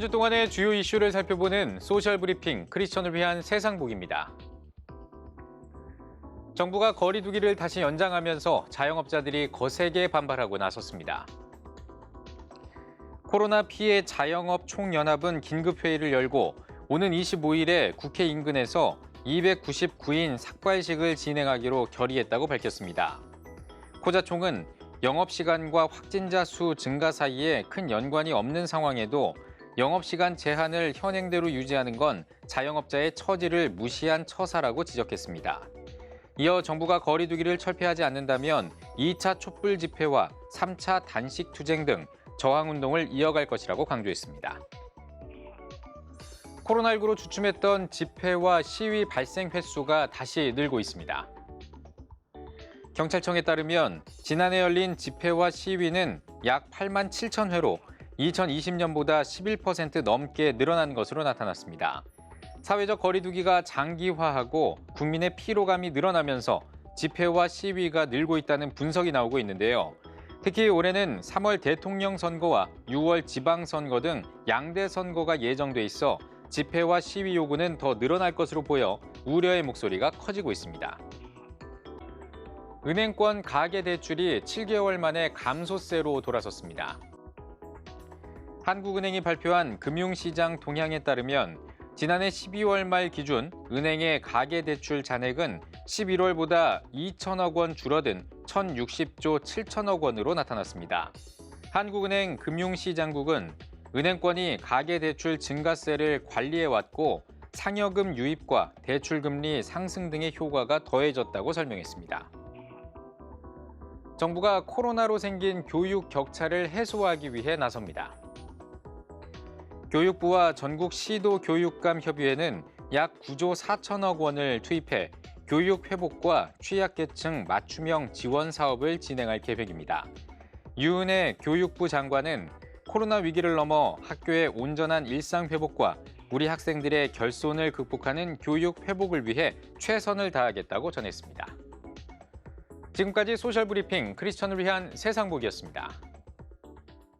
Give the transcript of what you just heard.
주 동안의 주요 이슈를 살펴보는 소셜 브리핑 크리스천을 위한 세상복입니다. 정부가 거리두기를 다시 연장하면서 자영업자들이 거세게 반발하고 나섰습니다. 코로나 피해 자영업 총연합은 긴급 회의를 열고 오는 25일에 국회 인근에서 299인 삭발식을 진행하기로 결의했다고 밝혔습니다. 코자총은 영업 시간과 확진자 수 증가 사이에 큰 연관이 없는 상황에도 영업시간 제한을 현행대로 유지하는 건 자영업자의 처지를 무시한 처사라고 지적했습니다. 이어 정부가 거리 두기를 철폐하지 않는다면 2차 촛불 집회와 3차 단식 투쟁 등 저항 운동을 이어갈 것이라고 강조했습니다. 코로나19로 주춤했던 집회와 시위 발생 횟수가 다시 늘고 있습니다. 경찰청에 따르면 지난해 열린 집회와 시위는 약 8만 7천 회로 2020년보다 11% 넘게 늘어난 것으로 나타났습니다. 사회적 거리두기가 장기화하고 국민의 피로감이 늘어나면서 집회와 시위가 늘고 있다는 분석이 나오고 있는데요. 특히 올해는 3월 대통령 선거와 6월 지방선거 등 양대 선거가 예정돼 있어 집회와 시위 요구는 더 늘어날 것으로 보여 우려의 목소리가 커지고 있습니다. 은행권 가계대출이 7개월 만에 감소세로 돌아섰습니다. 한국은행이 발표한 금융시장 동향에 따르면 지난해 12월 말 기준 은행의 가계대출 잔액은 11월보다 2천억 원 줄어든 1,060조 7천억 원으로 나타났습니다. 한국은행 금융시장국은 은행권이 가계대출 증가세를 관리해왔고 상여금 유입과 대출금리 상승 등의 효과가 더해졌다고 설명했습니다. 정부가 코로나로 생긴 교육 격차를 해소하기 위해 나섭니다. 교육부와 전국 시도 교육감 협의회는 약 9조 4천억 원을 투입해 교육 회복과 취약계층 맞춤형 지원 사업을 진행할 계획입니다. 유은혜 교육부 장관은 코로나 위기를 넘어 학교의 온전한 일상 회복과 우리 학생들의 결손을 극복하는 교육 회복을 위해 최선을 다하겠다고 전했습니다. 지금까지 소셜 브리핑 크리스천을 위한 세상복이었습니다.